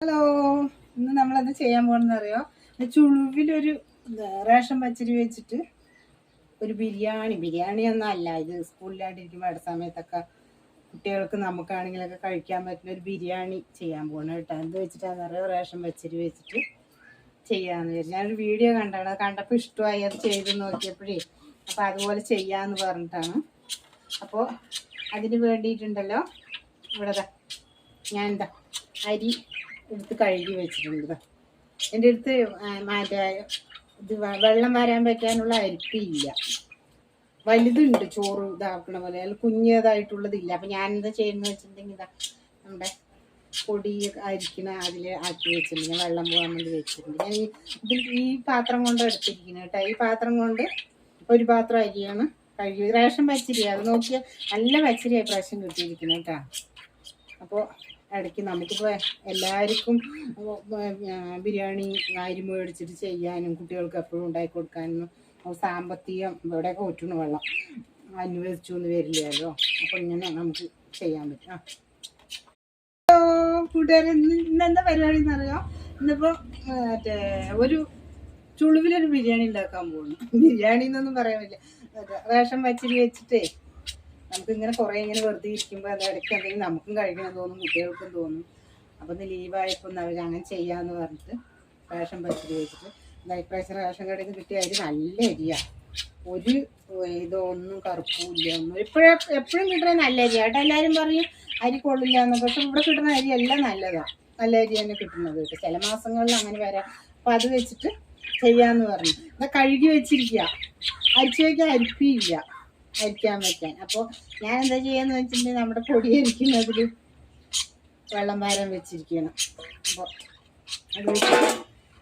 Hello ഇന്ന് നമ്മളത് ചെയ്യാൻ പോകണമെന്ന് അറിയോ ചുളുവിലൊരു റേഷൻ പച്ചരി വെച്ചിട്ട് ഒരു ബിരിയാണി. ബിരിയാണി ഒന്നും അല്ല ഇത് സ്കൂളിലായിട്ടിരിക്കുമ്പോൾ അടുത്ത സമയത്തൊക്കെ കുട്ടികൾക്ക് നമുക്കാണെങ്കിലൊക്കെ കഴിക്കാൻ പറ്റുന്ന ഒരു ബിരിയാണി ചെയ്യാൻ പോകണം കേട്ടോ. എന്ത് വെച്ചിട്ടാണെന്ന് അറിയോ റേഷൻ പച്ചരി വെച്ചിട്ട് ചെയ്യാന്ന് വെച്ചാൽ ഞാനൊരു വീഡിയോ കണ്ടാണ്. അത് കണ്ടപ്പോൾ ഇഷ്ടമായി. അത് ചെയ്ത് നോക്കിയപ്പോഴേ അപ്പോൾ അതുപോലെ ചെയ്യാമെന്ന് പറഞ്ഞിട്ടാണ്. അപ്പോൾ അതിന് വേണ്ടിയിട്ടുണ്ടല്ലോ. ഇവിടെ ഞാൻ എന്താ അരി എടുത്ത് കഴുകി വെച്ചിട്ടുണ്ട്. എന്റെ അടുത്ത് മറ്റേ ഇത് വെള്ളം വരാൻ വയ്ക്കാനുള്ള അരിപ്പില്ല വലുതുണ്ട് ചോറ് ഇതാക്കണ പോലെ. അതിൽ കുഞ്ഞതായിട്ടുള്ളതില്ല. അപ്പം ഞാൻ എന്താ ചെയ്യുന്നത് വെച്ചിട്ടുണ്ടെങ്കിൽ നമ്മുടെ പൊടി അരിക്കണ അതിൽ ആക്കി വെച്ചിട്ടുണ്ട്. വെള്ളം പോകാൻ വേണ്ടി വെച്ചിട്ടുണ്ട്. ഞാൻ ഇത് ഈ പാത്രം കൊണ്ട് എടുത്തിരിക്കുന്നത് കേട്ടോ ഈ പാത്രം കൊണ്ട് ഒരു പാത്രം അരിയാണ് കഴുകി. റേഷൻ പച്ചരി അത് നോക്കിയാൽ നല്ല പച്ചരിയായി പ്രാവശ്യം കിട്ടിയിരിക്കുന്നത് കേട്ടോ അപ്പോൾ ഇടയ്ക്ക് നമുക്കിപ്പോൾ എല്ലാവർക്കും ബിരിയാണി അരി മേടിച്ചിട്ട് ചെയ്യാനും കുട്ടികൾക്ക് എപ്പോഴും ഉണ്ടാക്കി കൊടുക്കാനും സാമ്പത്തികം ഇവിടെയൊക്കെ ഒറ്റണു വെള്ളം. അനുവദിച്ചു എന്ന് വരില്ലല്ലോ. അപ്പോൾ ഇങ്ങനെ നമുക്ക് ചെയ്യാൻ പറ്റും. ആ. ഹലോ കൂട്ടുകാരെ ഇന്ന് ഇന്നെന്താ പരിപാടി എന്നറിയാം? മറ്റേ ഒരു ചുളിവിലൊരു ബിരിയാണി ഉണ്ടാക്കാൻ പോകുന്നു ബിരിയാണി എന്നൊന്നും പറയാൻ പറ്റില്ല. റേഷൻ പച്ചരി വെച്ചിട്ടേ നമുക്ക് ഇങ്ങനെ കുറേ ഇങ്ങനെ വെറുതെ ഇരിക്കുമ്പോൾ അത് ഇടയ്ക്ക് എന്തെങ്കിലും നമുക്കും കഴിക്കണം തോന്നും കുട്ടികൾക്കും തോന്നും. അപ്പോൾ ഒന്ന് ലീവായപ്പോൾ അവർ അങ്ങനെ ചെയ്യാമെന്ന് പറഞ്ഞിട്ട് റേഷൻ പച്ചരി വെച്ചിട്ട് ഇപ്രാവശ്യം റേഷൻ കടയിൽ നിന്ന് കിട്ടിയ അരി നല്ല അരിയാണ് ഒരു ഇതൊന്നും കറുപ്പില്ല ഒന്നും ഇപ്പോഴും എപ്പോഴും കിട്ടുന്ന നല്ല അരി കേട്ടോ എല്ലാവരും പറയും അരി കൊള്ളില്ല എന്ന് പക്ഷെ ഇവിടെ കിട്ടുന്ന അരി എല്ലാം നല്ലതാണ് നല്ല അരി തന്നെ കിട്ടുന്നത് കേട്ടോ. ചില മാസങ്ങളിൽ അങ്ങനെ വരാം. അപ്പം അത് വെച്ചിട്ട് ചെയ്യാമെന്ന് പറഞ്ഞു. അത് കഴുകി വെച്ചിരിക്കുക അരിച്ചു വയ്ക്കാൻ അരിപ്പിയില്ല അരിക്കാൻ വെക്കാൻ അപ്പോൾ ഞാൻ എന്താ ചെയ്യാന്ന് വെച്ചിട്ടുണ്ടെങ്കിൽ നമ്മുടെ പൊടി അരിക്കുന്നതിൽ വെള്ളം വാരം വെച്ചിരിക്കണം. അപ്പോൾ അത്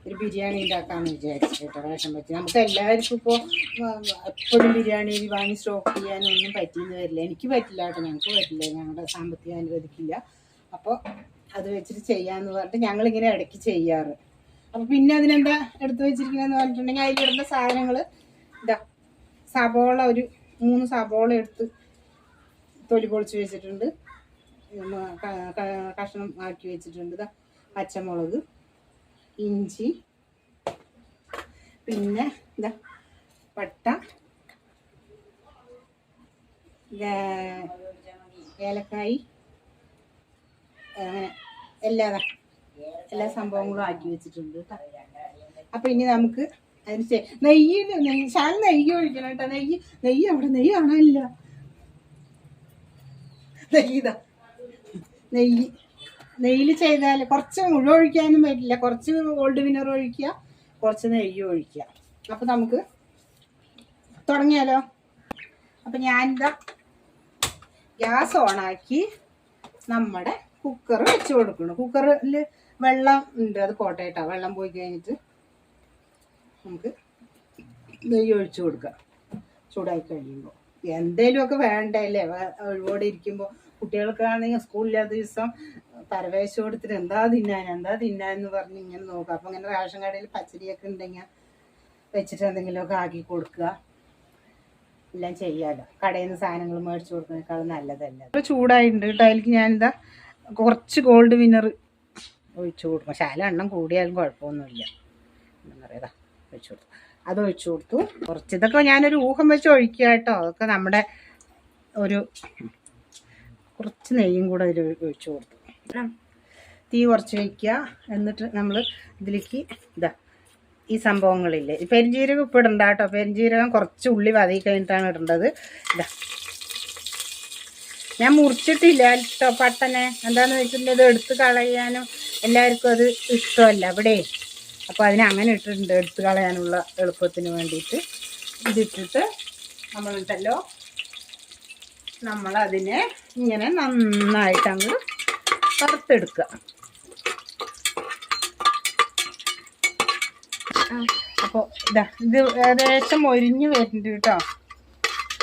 ഒരു ബിരിയാണി ഉണ്ടാക്കാമെന്ന് വിചാരിച്ചു കേട്ടോ പറ്റി നമുക്ക് എല്ലാവർക്കും ഇപ്പോൾ എപ്പോഴും ബിരിയാണി വാങ്ങി സ്റ്റോക്ക് ചെയ്യാനൊന്നും പറ്റിയെന്ന് വരില്ല. എനിക്ക് പറ്റില്ല കേട്ടോ ഞങ്ങൾക്ക് പറ്റില്ല. ഞങ്ങളുടെ സാമ്പത്തികം അനുവദിക്കില്ല. അപ്പോൾ അത് വെച്ചിട്ട് ചെയ്യാമെന്ന് പറഞ്ഞിട്ട് ഞങ്ങളിങ്ങനെ ഇടയ്ക്ക് ചെയ്യാറ്. അപ്പോൾ പിന്നെ അതിനെന്താ എടുത്തു വെച്ചിരിക്കുന്നതെന്ന് പറഞ്ഞിട്ടുണ്ടെങ്കിൽ അതിലിടുന്ന സാധനങ്ങൾ ഇതാ സബോള ഒരു മൂന്ന് സബോള എടുത്ത് തൊലി പൊളിച്ച് വെച്ചിട്ടുണ്ട്. കഷ്ണം ആക്കി വെച്ചിട്ടുണ്ട് പച്ചമുളക് ഇഞ്ചി പിന്നെ ഇതാ പട്ട ഏലക്കായി അങ്ങനെ എല്ലാ എല്ലാ സംഭവങ്ങളും ആക്കി വെച്ചിട്ടുണ്ട് അപ്പൊ ഇനി നമുക്ക് അതിന് ശേ- നെയ്യ് ശാല നെയ്യ് ഒഴിക്കണം കേട്ടോ. നെയ്യ് നെയ്യ് അവിടെ നെയ്യ് കാണാനില്ല. നെയ്യ് നെയ്യ് നെയ്യിൽ ചെയ്താൽ കുറച്ച് മുഴുവൻ ഒഴിക്കാനും പറ്റില്ല. കുറച്ച് ഗോൾഡ് വിനർ ഒഴിക്കുക കുറച്ച് നെയ്യ് ഒഴിക്കുക. അപ്പൊ നമുക്ക് തുടങ്ങിയാലോ? അപ്പൊ ഞാനിതാ ഗ്യാസ് ഓണാക്കി നമ്മുടെ കുക്കർ വെച്ച് കൊടുക്കണം കുക്കറിൽ വെള്ളം ഉണ്ട്. അത് പോട്ടെ വെള്ളം പോയി കഴിഞ്ഞിട്ട്. നമുക്ക് നെയ്യ് ഒഴിച്ചു കൊടുക്കാം. ചൂടായി കഴിയുമ്പോൾ. എന്തേലുമൊക്കെ വേണ്ടല്ലേ? ഒഴിവോടെ ഇരിക്കുമ്പോൾ കുട്ടികൾക്കാണെങ്കിൽ സ്കൂളില്ലാത്ത ദിവസം പരവേശ കൊടുത്തിട്ട് എന്താ തിന്നാൻ? എന്താ തിന്നാൻ എന്ന് പറഞ്ഞ് ഇങ്ങനെ നോക്കുക. അപ്പം ഇങ്ങനെ റേഷൻ കടയിൽ പച്ചരിയൊക്കെ ഉണ്ടെങ്കിൽ വെച്ചിട്ട് എന്തെങ്കിലുമൊക്കെ ആക്കി കൊടുക്കുക. എല്ലാം ചെയ്യാലോ. കടയിൽ നിന്ന് സാധനങ്ങൾ മേടിച്ചു കൊടുക്കുന്നതിനേക്കാളും നല്ലതല്ല? ഇപ്പോൾ ചൂടായിട്ടുണ്ട് കേട്ടോ. അതിലേക്ക് ഞാനിതാ കുറച്ച് ഗോൾഡ് വിന്നർ ഒഴിച്ചു കൊടുക്കും. ശാല എണ്ണം കൂടിയാലും കുഴപ്പമൊന്നുമില്ല. ഒഴിച്ചു കൊടുത്തു. അത് ഒഴിച്ചു കൊടുത്തു. കുറച്ച് ഇതൊക്കെ ഞാനൊരു ഊഹം വെച്ച് ഒഴിക്കുക കേട്ടോ. അതൊക്കെ നമ്മുടെ ഒരു കുറച്ച് നെയ്യും കൂടെ അതിൽ ഒഴിച്ചു കൊടുത്തു. തീ കുറച്ച് വയ്ക്കുക എന്നിട്ട് നമ്മൾ ഇതിലേക്ക് ഇതാ ഈ സംഭവങ്ങളില്ലേ. പെരിഞ്ജീരകം ഇപ്പം ഇടണ്ട കേട്ടോ. പെരിഞ്ജീരകം കുറച്ച് ഉള്ളി വതി കഴിഞ്ഞിട്ടാണ് ഇടേണ്ടത്. ഇതാ. ഞാൻ മുറിച്ചിട്ടില്ല കേട്ടോ പട്ടനെ. എന്താണെന്ന് വെച്ചിട്ടുണ്ടെങ്കിൽ ഇത് എടുത്ത് കളയാനും എല്ലാവർക്കും അത് ഇഷ്ടമല്ല. ഇവിടെ അപ്പോൾ അതിനെ അങ്ങനെ ഇട്ടിട്ടുണ്ട് എടുത്തു കളയാനുള്ള എളുപ്പത്തിന് വേണ്ടിയിട്ട്. ഇതിട്ടിട്ട് നമ്മളുണ്ടല്ലോ നമ്മളതിനെ ഇങ്ങനെ നന്നായിട്ട് അങ്ങ് വറുത്തെടുക്കുക. അപ്പോൾ ഇതാ ഇത് ഏകദേശം മൊരിഞ്ഞ് വരുന്നുണ്ട് കേട്ടോ.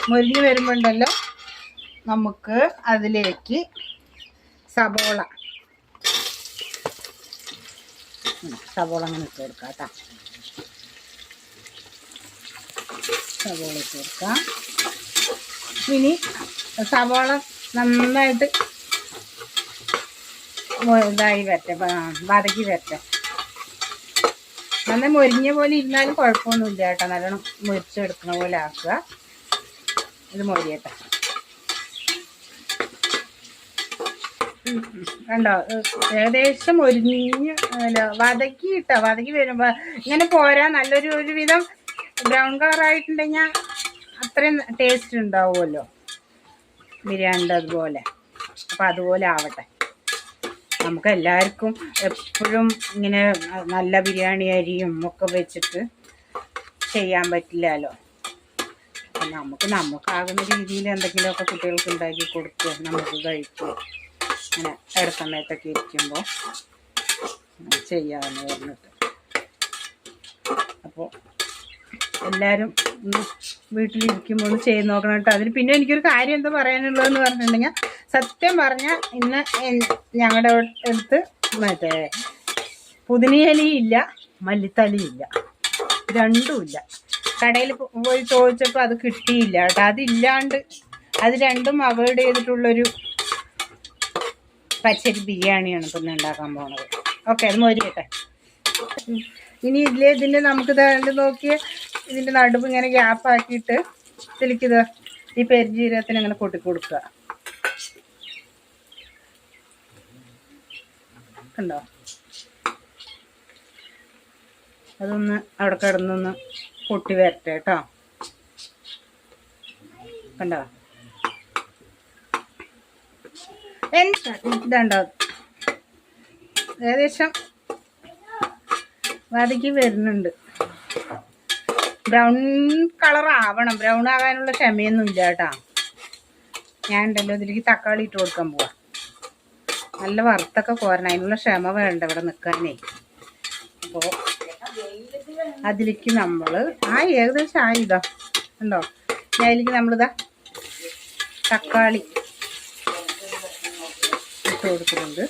മൊരിഞ്ഞ് വരുമ്പോണ്ടല്ലോ നമുക്ക് അതിലേക്ക് സബോള ഉം, സബോള അങ്ങനെ ഇട്ട് കൊടുക്കാം കേട്ടോ. സവോള ഇട്ട് കൊടുക്കാം. ഇനി സവോള നന്നായിട്ട് ഇതായി വരട്ടെ. വതക്കി വരട്ടെ. നന്നായി മൊരിഞ്ഞ പോലെ ഇരുന്നാലും കുഴപ്പമൊന്നുമില്ല കേട്ടോ. നല്ലോണം മുരിച്ചെടുക്കണ പോലെ ആക്കുക. ഇത് മൊരിയട്ടെ. കണ്ടോ? ഏകദേശം അല്ല വതക്കി ഇട്ടോ വതക്കി വരുമ്പോ ഇങ്ങനെ പോരാ. നല്ലൊരു ഒരു വിധം ബ്രൗൺ കളർ ആയിട്ടുണ്ടെങ്കിൽ അത്രയും ടേസ്റ്റ് ഉണ്ടാവുമല്ലോ. ബിരിയാണിന്റെ അതുപോലെ. അപ്പം അതുപോലെ ആവട്ടെ. നമുക്ക് എല്ലാവർക്കും എപ്പോഴും ഇങ്ങനെ നല്ല ബിരിയാണി അരിയും ഒക്കെ വെച്ചിട്ട് ചെയ്യാൻ പറ്റില്ലല്ലോ. നമുക്ക് നമുക്കാകുന്ന രീതിയിൽ എന്തെങ്കിലുമൊക്കെ കുട്ടികൾക്ക് ഉണ്ടാക്കി കൊടുക്കുക നമുക്ക് കഴിക്കുക അങ്ങനെ ഇട സമയത്തൊക്കെ ഇരിക്കുമ്പോൾ ചെയ്യാമെന്ന് പറഞ്ഞിട്ട്. അപ്പോൾ എല്ലാവരും ഒന്ന് വീട്ടിലിരിക്കുമ്പോൾ ഒന്ന് ചെയ്ത് നോക്കണം കേട്ടോ. അതിൽ പിന്നെ എനിക്കൊരു കാര്യം എന്താ പറയാനുള്ളതെന്ന് പറഞ്ഞിട്ടുണ്ടെങ്കിൽ സത്യം പറഞ്ഞാൽ ഇന്ന് ഞങ്ങളുടെ അടുത്ത് മറ്റേ പുതിനയിലയില്ല മല്ലിത്തലിയില്ല രണ്ടുമില്ല കടയിൽ പോയി ചോദിച്ചപ്പോൾ അത് കിട്ടിയില്ല കേട്ടോ. അതില്ലാണ്ട് അത് രണ്ടും അവോയ്ഡ് ചെയ്തിട്ടുള്ളൊരു പച്ചരി ബിരിയാണിയാണ് ഇപ്പം ഉണ്ടാക്കാൻ പോണത്. ഓക്കെ അത് മോരിയട്ടെ. ഇനി ഇതിലെ ഇതിന്റെ നമുക്ക് ഇതാണ്ട് നോക്കിയ ഇതിന്റെ നടുവ് ഇങ്ങനെ ഗ്യാപ്പ് ആക്കിയിട്ട് ഇതിലേക്കിത് ഈ പെരുജീരകത്തിന് ഇങ്ങനെ കൊട്ടി കൊടുക്കുക. കണ്ടോ? അതൊന്ന് അവിടെ കിടന്നൊന്ന് പൊട്ടി വരട്ടെ കേട്ടോ. കണ്ടോ എന്താ ഇതുണ്ടോ? ഏകദേശം വതക്കി വരുന്നുണ്ട്. ബ്രൗൺ കളർ ആവണം. ബ്രൗൺ ആകാനുള്ള ക്ഷമയൊന്നും ഇല്ല കേട്ടാ. ഞാൻ ഉണ്ടല്ലോ ഇതിലേക്ക് തക്കാളി ഇട്ട് കൊടുക്കാൻ പോവാ. നല്ല വറുത്തൊക്കെ കോരണം. അതിനുള്ള ക്ഷമ വേണ്ട ഇവിടെ നിൽക്കാനേ അപ്പോൾ അതിലേക്ക് നമ്മൾ ആ ഏകദേശം ആയി ഇതാ. ഉണ്ടോ അതിലേക്ക് നമ്മളിതാ തക്കാളി. ഇട്ട് കൊടുക്കുന്നുണ്ട്.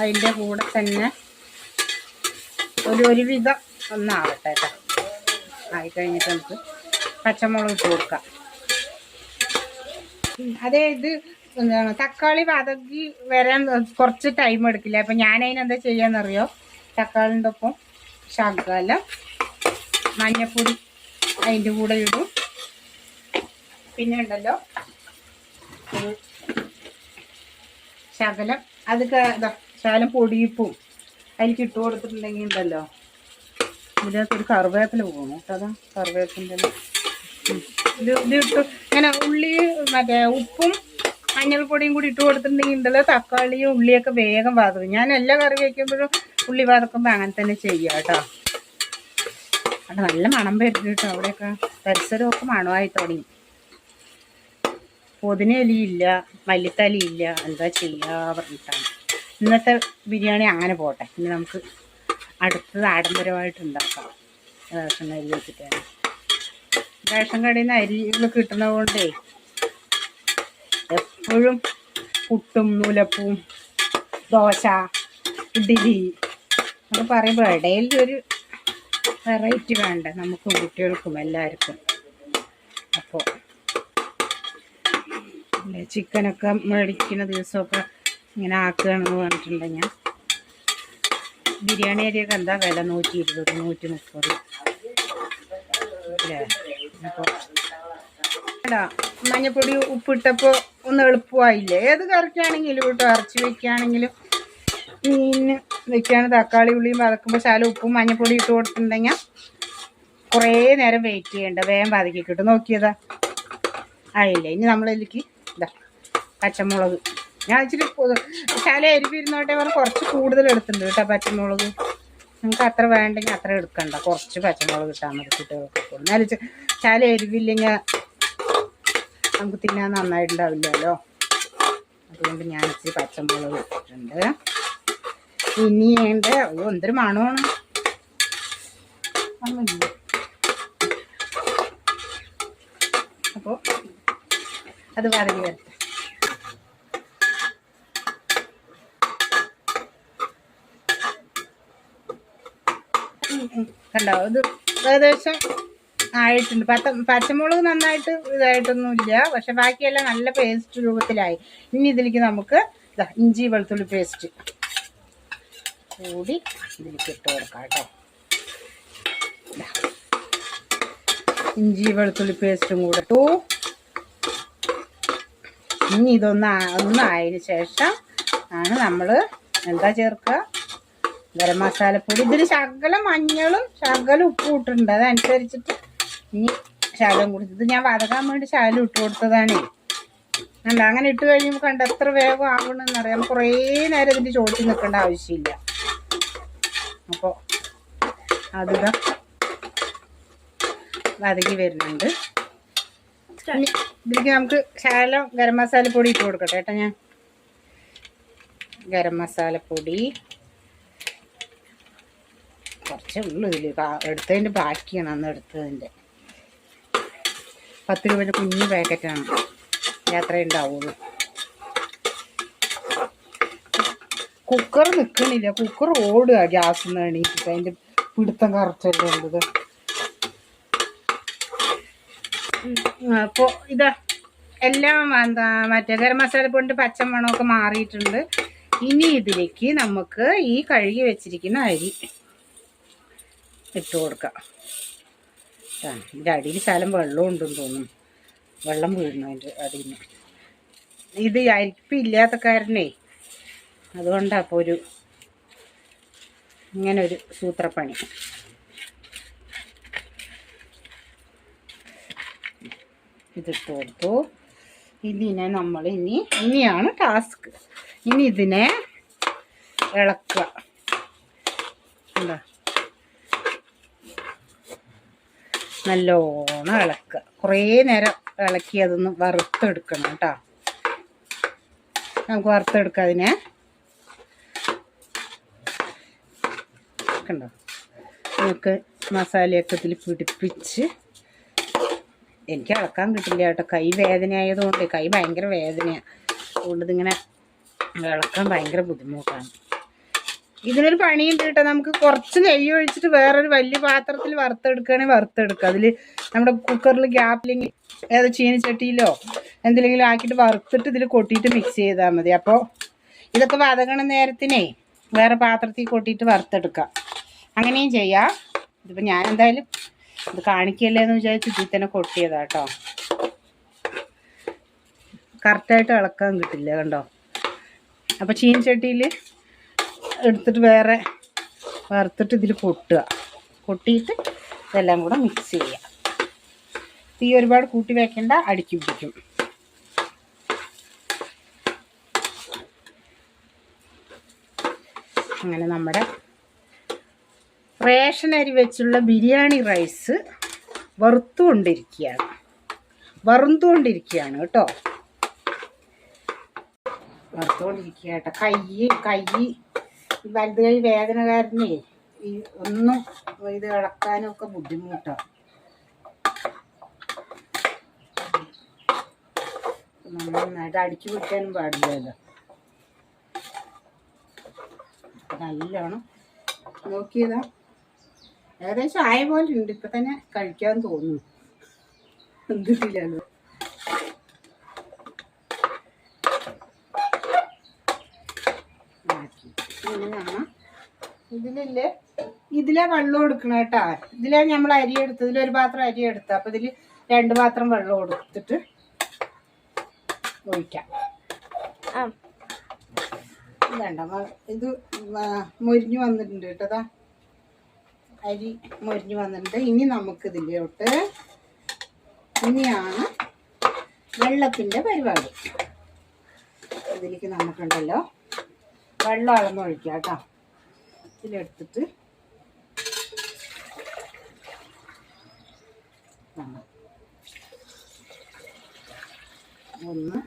അതിന്റെ കൂടെ തന്നെ ഒരു ഒരുവിധം ഒന്നാവട്ടെ കേട്ടോ ആയി കഴിഞ്ഞിട്ട് നമുക്ക് പച്ചമുളക് ഇട്ട് കൊടുക്കാം. അതേ ഇത് എന്താണ് തക്കാളി വതക്കി വരാൻ കുറച്ച് ടൈം എടുക്കില്ല. അപ്പം ഞാനതിനെന്താ ചെയ്യാന്നറിയോ? തക്കാളിന്റെ ഒപ്പം ശകലം മഞ്ഞപ്പൊടി അതിന്റെ കൂടെ ഇടും. പിന്നെ ഉണ്ടല്ലോ. ശകലം. അത് ഇതാ ശകലം പൊടിയിപ്പും അതിലേക്ക് ഇട്ട് കൊടുത്തിട്ടുണ്ടെങ്കിൽ ഉണ്ടല്ലോ. ഇതിനകത്ത് ഒരു കറിവേപ്പില പോകുന്നു അതാ കറിവേപ്പിന്റെ ഇത് ഇത് ഇട്ട് ഇങ്ങനെ ഉള്ളി മറ്റേ ഉപ്പും മഞ്ഞൾപ്പൊടിയും കൂടി ഇട്ട് കൊടുത്തിട്ടുണ്ടെങ്കിൽ ഉണ്ടല്ലോ തക്കാളിയും ഉള്ളിയൊക്കെ വേഗം വാതക്കും ഞാൻ എല്ലാ കറി വയ്ക്കുമ്പോഴും ഉള്ളി വാതക്കുമ്പോൾ അങ്ങനെ തന്നെ ചെയ്യുക കേട്ടോ. അവിടെ നല്ല മണം വരുന്നു കേട്ടോ അവിടെയൊക്കെ പരിസരമൊക്കെ മണമായി തുടങ്ങി. പുതിനയിലില്ല മല്ലിത്തലിയില്ല എന്താ ചെയ്യുക പറഞ്ഞിട്ടാണ്. ഇന്നത്തെ ബിരിയാണി അങ്ങനെ പോട്ടെ. ഇനി നമുക്ക് അടുത്തത് ആഡംബരമായിട്ട് ഉണ്ടാക്കാം. റേഷൻ അരി വെച്ചിട്ടാണ്. റേഷൻ കടയിൽ നിന്ന് അരികൾ കിട്ടുന്നത് കൊണ്ടേ എപ്പോഴും പുട്ടും നൂലപ്പും ദോശ ഇഡ്ഡലി എന്ന് പറയുമ്പോൾ ഇടയിൽ ഒരു വെറൈറ്റി വേണ്ട? നമുക്കും കുട്ടികൾക്കും എല്ലാവർക്കും. അപ്പോൾ അല്ലേ? ചിക്കനൊക്കെ മേടിക്കുന്ന ദിവസമൊക്കെ ഇങ്ങനെ ആക്കുകയാണെന്ന് പറഞ്ഞിട്ടുണ്ടെങ്കിൽ ബിരിയാണി അരിയൊക്കെ എന്താ വില? നൂറ്റി ഇരുപത് നൂറ്റി മുപ്പത് അല്ലേ മഞ്ഞപ്പൊടി ഉപ്പിട്ടപ്പോൾ ഒന്ന് എളുപ്പമായില്ലേ? ഏത് കറിക്കാണെങ്കിലും കേട്ടോ ഇറച്ചി വെക്കുകയാണെങ്കിലും. മീൻ വെക്കുകയാണ് തക്കാളി ഉള്ളിയും വതക്കുമ്പോൾ ശാല ഉപ്പും മഞ്ഞപ്പൊടി ഇട്ട് കൊടുത്തിട്ടുണ്ടെങ്കിൽ കുറേ നേരം വെയിറ്റ് ചെയ്യേണ്ട. വേഗം വതക്കി കിട്ടും. നോക്കിയതാ. ആയില്ലേ? ഇനി നമ്മളിതിലേക്ക് ഇതാ പച്ചമുളക്. ഞാൻ ഇച്ചിരി ശാല എരിവിരുന്നോട്ടെ പറഞ്ഞ് കുറച്ച് കൂടുതൽ എടുത്തിട്ടുണ്ട് കേട്ടോ പച്ചമുളക്. നമുക്ക് അത്ര വേണ്ടെങ്കിൽ അത്ര എടുക്കണ്ട. കുറച്ച് പച്ചമുളക് ഇട്ടാൽ മതി കുട്ടികൾക്ക് എന്നാലും ശാല എരിവില്ലെങ്കിൽ നമുക്ക് തിന്നാൻ നന്നായിട്ടുണ്ടാവില്ലല്ലോ. അതുകൊണ്ട് ഞാൻ ഇച്ചിരി പച്ചമുളക് ഇട്ടിട്ടുണ്ട്. ഇനി വേണ്ട അയ്യോ എന്തൊരു മണമാണ്. അപ്പോൾ അത് വരകി വരട്ടെ. കണ്ടോ? ഇത് ഏകദേശം ആയിട്ടുണ്ട്. പത്ത പച്ചമുളക് നന്നായിട്ട് ഇതായിട്ടൊന്നുമില്ല. പക്ഷെ ബാക്കിയെല്ലാം നല്ല പേസ്റ്റ് രൂപത്തിലായി. ഇനി ഇതിലേക്ക് നമുക്ക് ഇതാ ഇഞ്ചി വെളുത്തുള്ളി പേസ്റ്റ് കൂടി ഇതിലേക്ക് ഇട്ട് കൊടുക്കാം കേട്ടോ. ഇഞ്ചി വെളുത്തുള്ളി പേസ്റ്റും കൂടെ ഇട്ടു. ഇനി ഇതൊന്ന് ഒന്നായതിന് ശേഷം ആണ് നമ്മൾ എന്താ ചേർക്കുക? ഗരം മസാലപ്പൊടി. ഇതിൽ ശകലം മഞ്ഞളും ശകലം ഉപ്പും ഇട്ടിട്ടുണ്ട്. അതനുസരിച്ചിട്ട് ഇനി ശകലം കൂടി. ഇത് ഞാൻ വതകാൻ വേണ്ടി ശകലം ഇട്ട് കൊടുത്തതാണേ. അല്ല അങ്ങനെ ഇട്ട് കഴിയുമ്പോൾ കണ്ട എത്ര വേഗം ആവണമെന്നറിയാം കുറേ നേരം ഇതിന്റെ ചോട്ടിൽ നിൽക്കേണ്ട ആവശ്യമില്ല. അപ്പോൾ അതിതാ വതകി വരുന്നുണ്ട്. ഇതിലേക്ക് നമുക്ക് ശകലം ഗരം മസാലപ്പൊടി ഇട്ട് കൊടുക്കട്ടെ കേട്ടോ ഞാൻ. ഗരം മസാലപ്പൊടി കുറച്ചേ ഉള്ളൂ ഇതിൽ എടുത്തതിന്റെ ബാക്കിയാണ് അന്ന് എടുത്തതിന്റെ പത്ത് രൂപയുടെ കുഞ്ഞു പാക്കറ്റാണ്. യാത്ര ഉണ്ടാവുള്ളൂ. കുക്കർ നിൽക്കണില്ല കുക്കർ ഓടുക ഗ്യാസ് നിന്ന് എണീറ്റിട്ട്. അതിന്റെ പിടുത്തം കറച്ചല്ലേ ഉള്ളത്? അപ്പോൾ ഇതാ എല്ലാം എന്താ മറ്റേ ഗരം പൊണ്ട് പച്ചമണമൊക്കെ മാറിയിട്ടുണ്ട്. ഇനി ഇതിലേക്ക് നമുക്ക് ഈ കഴുകി വെച്ചിരിക്കുന്ന അരി ഇട്ട് കൊടുക്കാം. ഇതിന്റെ അടിയിൽ സ്ഥലം വെള്ളം ഉണ്ടെന്ന് തോന്നുന്നു. വെള്ളം വീഴുന്നു അതിന്റെ അടിയിൽ ഇത് ഇത് അരിപ്പില്ലാത്ത കാരണേ അതുകൊണ്ടാണ് ഒരു ഇങ്ങനൊരു സൂത്രപ്പണി. ഇതിട്ട് കൊടുത്തു ഇതിനെ നമ്മൾ ഇനി ഇനിയാണ് ടാസ്ക് ഇനി ഇതിനെ ഇളക്കുക. എന്താ നല്ലോണം ഇളക്കുക. കുറേ നേരം ഇളക്കി അതൊന്ന് വറുത്തെടുക്കണം കേട്ടോ. നമുക്ക് വറുത്തെടുക്കാം അതിനെ. കണ്ടോ? നമുക്ക് മസാലയൊക്കെ ഇതിൽ പിടിപ്പിച്ച് എനിക്ക് ഇളക്കാൻ കിട്ടില്ല കേട്ടോ. കൈ വേദന ആയതുകൊണ്ട് കൈ ഭയങ്കര വേദനയാണ് അതുകൊണ്ട് ഇതിങ്ങനെ ഇളക്കാൻ ഭയങ്കര ബുദ്ധിമുട്ടാണ്. ഇതിനൊരു പണിയുണ്ട് കേട്ടോ. നമുക്ക് കുറച്ച് നെയ്യ് ഒഴിച്ചിട്ട് വേറൊരു വലിയ പാത്രത്തിൽ വറുത്തെടുക്കുകയാണെങ്കിൽ വറുത്തെടുക്കുക. അതിൽ നമ്മുടെ കുക്കറിൽ ഗ്യാപ്പിലെങ്കിൽ ഏതോ ചീനിച്ചട്ടിയിലോ എന്തെങ്കിലും ആക്കിയിട്ട് വറുത്തിട്ട് ഇതിൽ കൊട്ടിയിട്ട് മിക്സ് ചെയ്താൽ മതി. അപ്പോൾ ഇതൊക്കെ വതകണ നേരത്തിനേ വേറെ പാത്രത്തിൽ കൊട്ടിയിട്ട് വറുത്തെടുക്കുക അങ്ങനെയും ചെയ്യാം. ഇതിപ്പോൾ ഞാൻ എന്തായാലും ഇത് കാണിക്കല്ലേ എന്ന് വിചാരിച്ച് ഇതിൽ തന്നെ കൊട്ടിയതാ കേട്ടോ കറക്റ്റായിട്ട് ഇളക്കാൻ കിട്ടില്ല കണ്ടോ? അപ്പോൾ ചീനച്ചട്ടിയിൽ എടുത്തിട്ട് വേറെ വറുത്തിട്ട് ഇതിൽ കൊട്ടുക. കൊട്ടിയിട്ട് ഇതെല്ലാം കൂടെ മിക്സ് ചെയ്യുക തീ ഒരുപാട് കൂട്ടി വയ്ക്കേണ്ട അടുക്കി പിടിക്കും. അങ്ങനെ നമ്മുടെ റേഷൻ അരി വെച്ചുള്ള ബിരിയാണി റൈസ് വറുത്തുകൊണ്ടിരിക്കുകയാണ്. വറുത്തുകൊണ്ടിരിക്കുകയാണ് കേട്ടോ. വറുത്തുകൊണ്ടിരിക്കുക കേട്ടോ. കൈ കൈ വലുത് കൈ വേദന കാരണേ ഈ ഒന്നും ഇത് ഇളക്കാനും ഒക്കെ ബുദ്ധിമുട്ടാണ് നന്നായിട്ട് അടിച്ചു പിടിക്കാനും പാടില്ലല്ലോ. നല്ലോണം നോക്കിയതാ. ഏകദേശം ആയ പോലെ ഉണ്ട് ഇപ്പൊ തന്നെ കഴിക്കാൻ തോന്നുന്നു. എന്തിട്ടില്ലല്ലോ? ഇതിലില്ലേ? ഇതിലെ വെള്ളം എടുക്കണം കേട്ടാ. ഇതിലെ നമ്മൾ അരി എടുത്ത് ഇതിലൊരു പാത്രം അരി എടുത്ത അപ്പൊ ഇതിൽ രണ്ട് പാത്രം വെള്ളം എടുത്തിട്ട് ഒഴിക്കാം. വേണ്ട. ഇത് മുരിഞ്ഞു മൊരിഞ്ഞു വന്നിട്ടുണ്ട് കേട്ടതാ അരി മൊരിഞ്ഞ് വന്നിട്ടുണ്ട്. ഇനി നമുക്ക് ഇതിലോട്ട് ഇനിയാണ് വെള്ളത്തിന്റെ പരിപാടി. ഇതിലേക്ക് നമുക്കുണ്ടല്ലോ വെള്ളം അളന്ന് ഒഴിക്കുക കേട്ടോ. ഇതിലെടുത്തിട്ട്. ഒന്ന്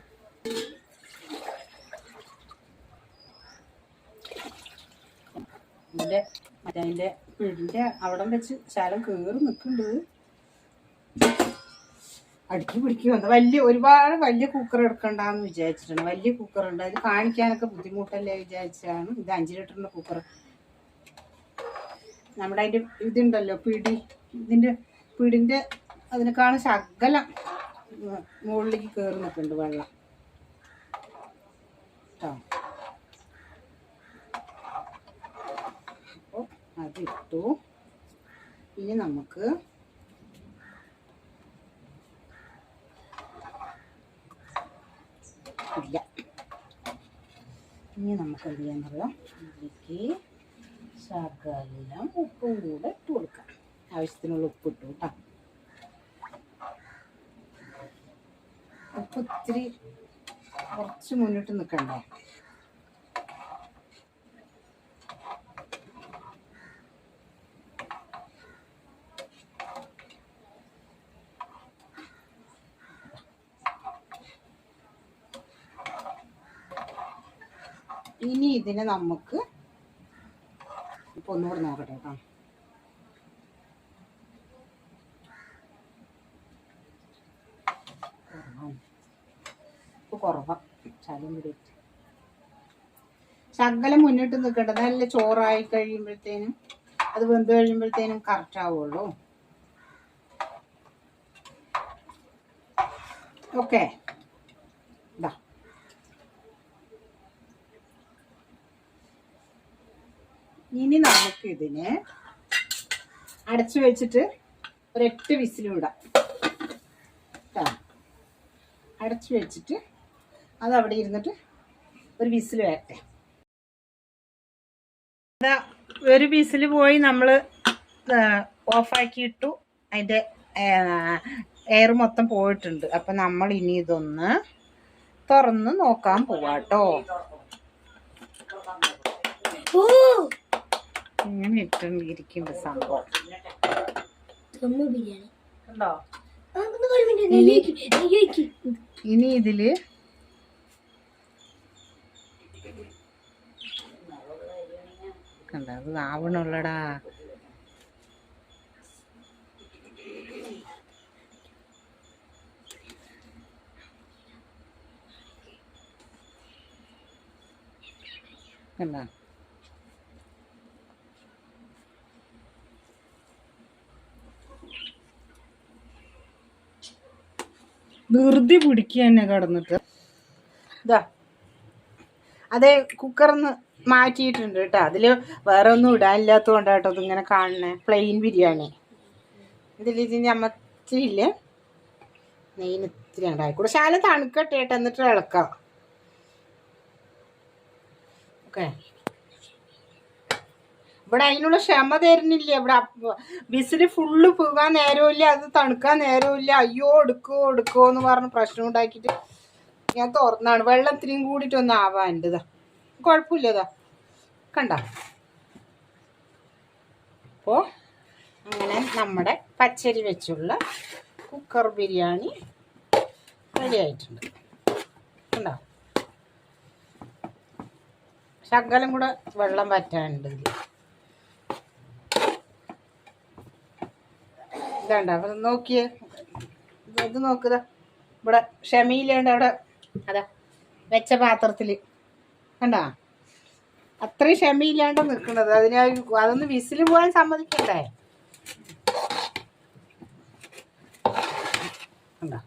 മറ്റേ അതിന്റെ പിടിന്റെ അവിടെ വെച്ച് ശാലം കേറി നിൽക്കുന്നുണ്ട്. അടുക്കി പിടിക്കുക എന്താ വലിയ ഒരുപാട് വലിയ കുക്കർ എടുക്കണ്ടെന്ന് വിചാരിച്ചിട്ടുണ്ട് വലിയ കുക്കർ ഉണ്ട്. അത് കാണിക്കാനൊക്കെ ബുദ്ധിമുട്ടല്ലേ വിചാരിച്ചാണ് ഇത് അഞ്ച് ലിറ്ററിന്റെ കുക്കർ നമ്മുടെ അതിന്റെ ഇതുണ്ടല്ലോ പിടി. ഇതിന്റെ പിടിന്റെ അതിനേക്കാളും ശകലം മുകളിലേക്ക് കയറി നിൽക്കുന്നുണ്ട് വെള്ളം കേട്ടോ അപ്പോൾ അതിട്ടു. ഇനി നമുക്ക് ഇല്ല ഇനി നമുക്ക് എന്ത് ചെയ്യാന്നറിയാം ഇതിലേക്ക് ശകലം ഉപ്പും കൂടെ ഇട്ട് കൊടുക്കാം. ആവശ്യത്തിനുള്ള ഉപ്പ് ഇട്ടു കേട്ടോ. ഉപ്പ് ഇത്തിരി കുറച്ച് മുന്നിട്ട് നിൽക്കണ്ടേ? ഇനി ഇതിനെ നമുക്ക് ഇപ്പൊ ഒന്നുകൂടെ നോക്കട്ടെ കേട്ടോ. ശകലം മുന്നിട്ട് നിൽക്കട്ടെ നല്ല ചോറായി കഴിയുമ്പോഴത്തേനും അത് വെന്ത് കഴിയുമ്പോഴത്തേനും കറക്റ്റ് ആവുള്ളൂ. ഓക്കെ ഇതാ ഇനി നമുക്ക് ഇതിനെ അടച്ചു വെച്ചിട്ട് ഒരൊറ്റ വിസിലും ഇടാം. അടച്ചു വെച്ചിട്ട് അത് അവിടെ ഇരുന്നിട്ട് ഒരു വിസിൽ വരട്ടെ. അതാ ഒരു വിസിൽ പോയി നമ്മൾ ഓഫാക്കിയിട്ടു അതിന്റെ എയർ മൊത്തം പോയിട്ടുണ്ട്. അപ്പം നമ്മൾ ഇനി ഇതൊന്ന് തുറന്ന് നോക്കാൻ പോവാട്ടോ. ഇങ്ങനെ സംഭവം. ദമ്മ് ബിരിയാണി. ഒഴിക്ക്, നെയ്യ് ഒഴിക്ക്. ഇനി ഇതിൽ കണ്ട അത് ആവണുള്ളടാ. കണ്ട? ധൃതി പിടിക്കുക തന്നെ കിടന്നിട്ട്. ഇതാ അതെ കുക്കറിന്ന് മാറ്റിയിട്ടുണ്ട് കേട്ടോ. അതിൽ വേറെ ഒന്നും ഇടാനില്ലാത്തത് കേട്ടോ ഇതിങ്ങനെ കാണണേ പ്ലെയിൻ ബിരിയാണി. ഇതിൽ ഇതിന് അമ്മത്തില്ലേ നെയ്യിന് ഇത്തിരി ഉണ്ടായിക്കൂടെ ശാല തണുക്കട്ടെ കേട്ടോ. എന്നിട്ട് ഇളക്കാം. ഓക്കെ. ഇവിടെ അതിനുള്ള ക്ഷമ തരുന്നില്ല. ഇവിടെ ബിസിൽ ഫുള്ള് പോകാൻ നേരമില്ല അത് തണുക്കാൻ നേരമില്ല അയ്യോ എടുക്കോ എടുക്കോ എന്ന് പറഞ്ഞ് പ്രശ്നം ഉണ്ടാക്കിയിട്ട് ഞാൻ തുറന്നാണ്. വെള്ളം ഇത്രയും കൂടിയിട്ടൊന്നും ആവാന്റെതാ കുഴപ്പമില്ലതാ. കണ്ട? അപ്പോൾ അങ്ങനെ നമ്മുടെ പച്ചരി വെച്ചുള്ള കുക്കർ ബിരിയാണി റെഡി ആയിട്ടുണ്ട്. കണ്ടോ? ശകലം കൂടെ വെള്ളം വറ്റാനുണ്ട് ഇതിൽ ഇതാണ്ട അപ്പം നോക്കിയേ. ഇത് ഇത് നോക്കുക ഇവിടെ ക്ഷമയില്ലേണ്ട അവിടെ. അതാ വെച്ച പാത്രത്തിൽ കണ്ടാ? അത്രയും ക്ഷമയില്ലാണ്ട് നിൽക്കുന്നത്. അതിന് അതൊന്ന് വിസിൽ പോകാൻ സമ്മതിക്കണ്ടേ? കണ്ടാ?